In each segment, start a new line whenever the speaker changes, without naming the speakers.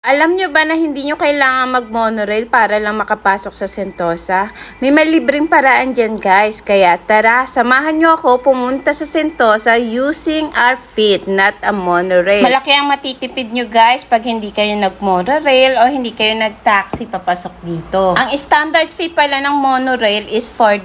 Alam nyo ba na hindi nyo kailangan mag-monorail para lang makapasok sa Sentosa? May malibreng paraan dyan guys. Kaya tara, samahan nyo ako pumunta sa Sentosa using our feet, not a monorail. Malaki ang matitipid nyo guys pag hindi kayo nag-monorail o hindi kayo nag-taxi papasok dito. Ang standard fee pala ng monorail is $4.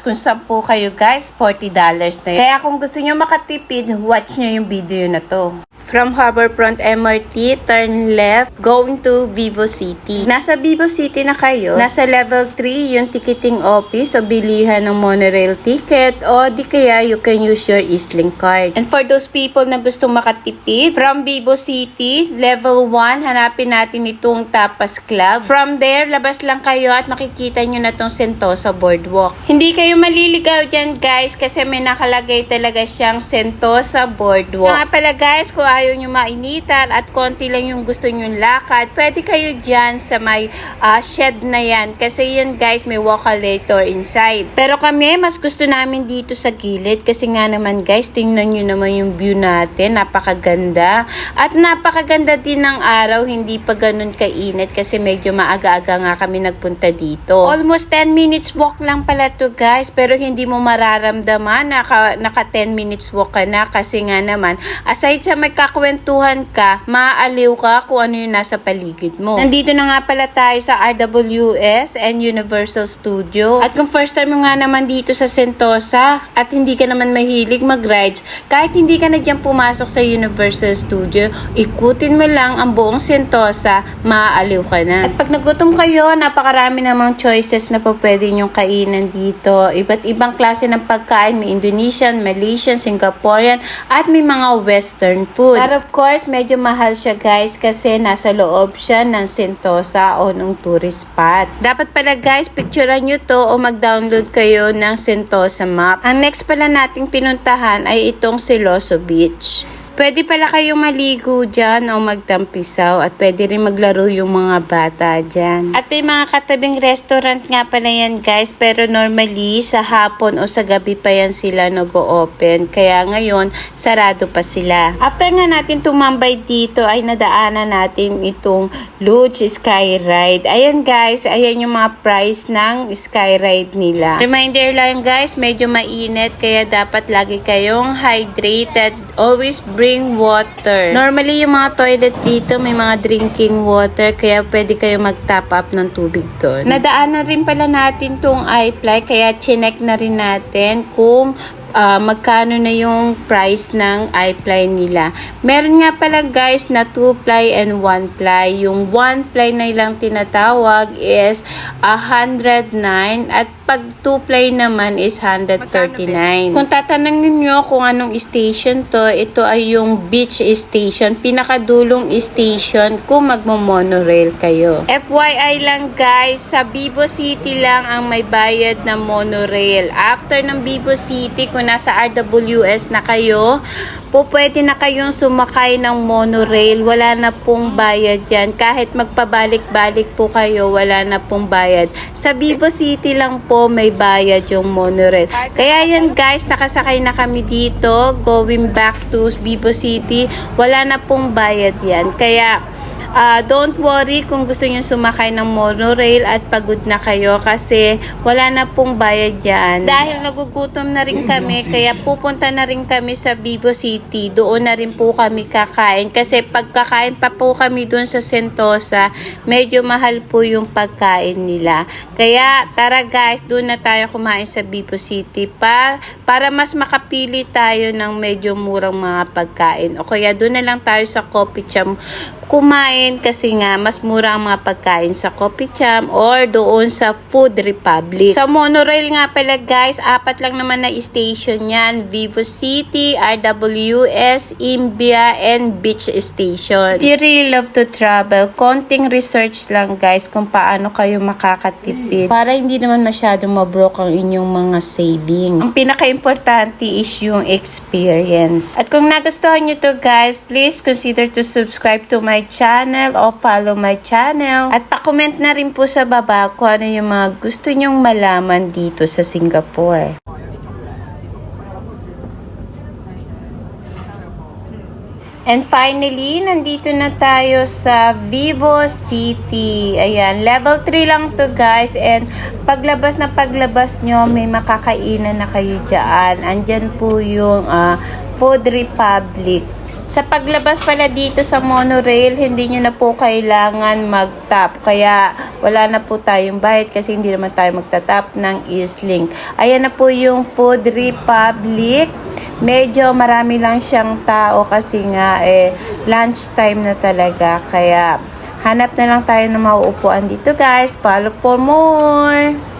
Kung 10 kayo guys, $40 na yun. Kaya kung gusto nyo makatipid, watch nyo yung video na to. From Harborfront MRT, turn left, going to Vivo City. Nasa Vivo City na kayo. Nasa level 3 yung ticketing office o bilihan ng monorail ticket o di kaya you can use your Eastlink card. And for those people na gustong makatipid, from Vivo City, level 1, hanapin natin itong Tapas Club. From there, labas lang kayo at makikita nyo na itong Sentosa Boardwalk. Hindi kayo maliligaw dyan guys kasi may nakalagay talaga siyang Sentosa Boardwalk. Nga pala guys, kung ayaw nyo mainitan at konti lang yung gusto nyo lakad, pwede kayo dyan sa may ah, shed na yan. Kasi yun guys, may walkalator inside. Pero kami, mas gusto namin dito sa gilid kasi nga naman guys, tingnan nyo naman yung view natin. Napakaganda. At napakaganda din ng araw, hindi pa ganun kainit kasi medyo maaga-aga nga kami nagpunta dito. Almost 10 minutes walk lang pala to guys, pero hindi mo mararamdaman naka, naka 10 minutes walk ka na kasi nga naman, aside sa magkakwentuhan ka, maaaliw ka kung ano yung nasa paligid mo. Nandito na nga pala tayo sa RWS and Universal Studio. At kung first time mo nga naman dito sa Sentosa at hindi ka naman mahilig mag-rides, kahit hindi ka na dyan pumasok sa Universal Studio, ikutin mo lang ang buong Sentosa, maaaliw ka na. At pag nagutom kayo, napakarami namang choices na po pwede nyong kainan dito. Iba't ibang klase ng pagkain, may Indonesian, Malaysian, Singaporean, at may mga Western food. But of course, medyo mahal siya guys kasi nasa loob siya ng Sentosa o ng tourist spot. Dapat pala guys, picturean nyo to o mag-download kayo ng Sentosa map. Ang next pala nating pinuntahan ay itong Siloso Beach. Pwede pala kayong maligo dyan o magtampisaw at pwede rin maglaro yung mga bata dyan. At may mga katabing restaurant nga pala yan guys pero normally sa hapon o sa gabi pa yan sila nag-open kaya ngayon sarado pa sila. After nga natin tumambay dito ay nadaanan natin itong Luge Sky Ride. Ayan guys, ayan yung mga price ng Sky Ride nila. Reminder lang guys, medyo mainit kaya dapat lagi kayong hydrated. Always bring water. Normally, yung mga toilet dito, may mga drinking water, kaya pwede kayo mag-top up ng tubig doon. Nadaanan rin pala natin tong iFly, kaya chinek na rin natin kung ah, magkano na yung price ng iPly nila. Meron nga pala guys na 2 ply and 1 ply. Yung 1 ply na ilang tinatawag is 109 at pag 2 ply naman is 139. Kung tatanungin nyo kung anong station to, ito ay yung beach station. Pinakadulong station kung magmo-monorail kayo. FYI lang guys, sa Vivo City lang ang may bayad na monorail. After ng Vivo City, kung nasa RWS na kayo, po pwede na kayong sumakay ng monorail. Wala na pong bayad yan. Kahit magpabalik-balik po kayo, wala na pong bayad. Sa Vivo City lang po may bayad yung monorail. Kaya yan guys, nakasakay na kami dito. Going back to Vivo City, wala na pong bayad yan. Kaya Ah, don't worry kung gusto niyo sumakay ng monorail at pagod na kayo kasi wala na pong bayad yan. Dahil nagugutom na rin kami, kaya pupunta na rin kami sa Vivo City. Doon na rin po kami kakain kasi pagkakain pa po kami doon sa Sentosa, medyo mahal po yung pagkain nila. Kaya tara guys, doon na tayo kumain sa Vivo City pa para mas makapili tayo ng medyo murang mga pagkain. O kaya doon na lang tayo sa Coffee Cham kumain kasi nga mas mura ang mga pagkain sa Coffee Cham or doon sa Food Republic. Sa monorail nga pala guys, apat lang naman na station yan. Vivo City, RWS, Imbia, and Beach Station. If you really love to travel, konting research lang guys kung paano kayo makakatipid para hindi naman masyadong mabroke ang inyong mga saving. Ang pinaka-importante is yung experience. At kung nagustuhan nyo to guys, please consider to subscribe to my channel o follow my channel. At pa-comment na rin po sa baba kung ano yung mga gusto nyong malaman dito sa Singapore. And finally, nandito na tayo sa Vivo City. Ayan, level 3 lang to guys. And paglabas na paglabas nyo, may makakainan na kayo dyan. Andyan po yung ah, Food Republic. Sa paglabas pala dito sa monorail, hindi nyo na po kailangan mag-tap. Kaya wala na po tayong bayad kasi hindi naman tayo magta-tap ng Eastlink. Ayan na po yung Food Republic. Medyo marami lang siyang tao kasi nga eh lunch time na talaga. Kaya hanap na lang tayo ng mauupuan dito guys. Follow for more!